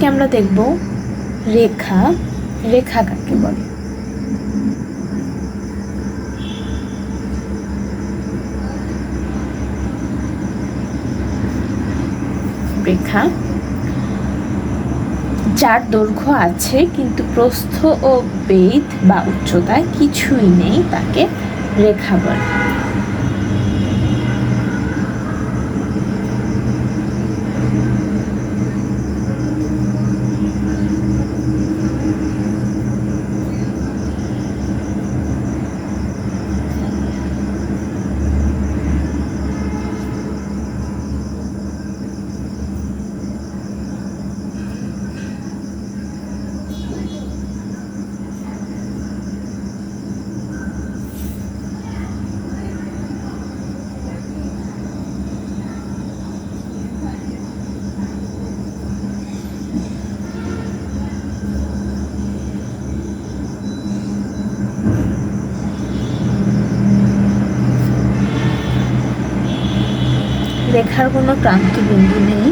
আজকে আমরা দেখব রেখা রেখা কাকে বলে? রেখা, যার দৈর্ঘ্য আছে কিন্তু প্রস্থ ও বেদ বা উচ্চতায় কিছুই নেই তাকে রেখা বলে। রেখার কোনো প্রান্ত বিন্দু নেই।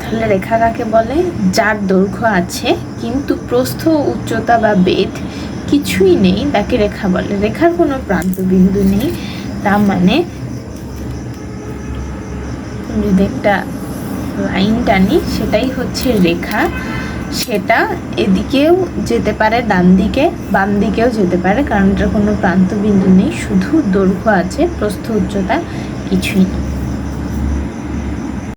তাহলে রেখা কাকে বলে, যার দৈর্ঘ্য আছে, কিন্তু প্রস্থ, উচ্চতা বা বেদ কিছুই নেই, তাকে রেখা বলে। রেখার কোনো প্রান্ত বিন্দু নেই। তার মানে? যদি একটা লাইন টানি, সেটাই হচ্ছে রেখা। সেটা এদিকেও যেতে পারে, ডান দিকে, বাম দিকেও যেতে পারে, কারণ এটার কোনো প্রান্তবিন্দু নেই, শুধু দৈর্ঘ্য আছে, প্রস্থ উচ্চতা কিছুই নেই।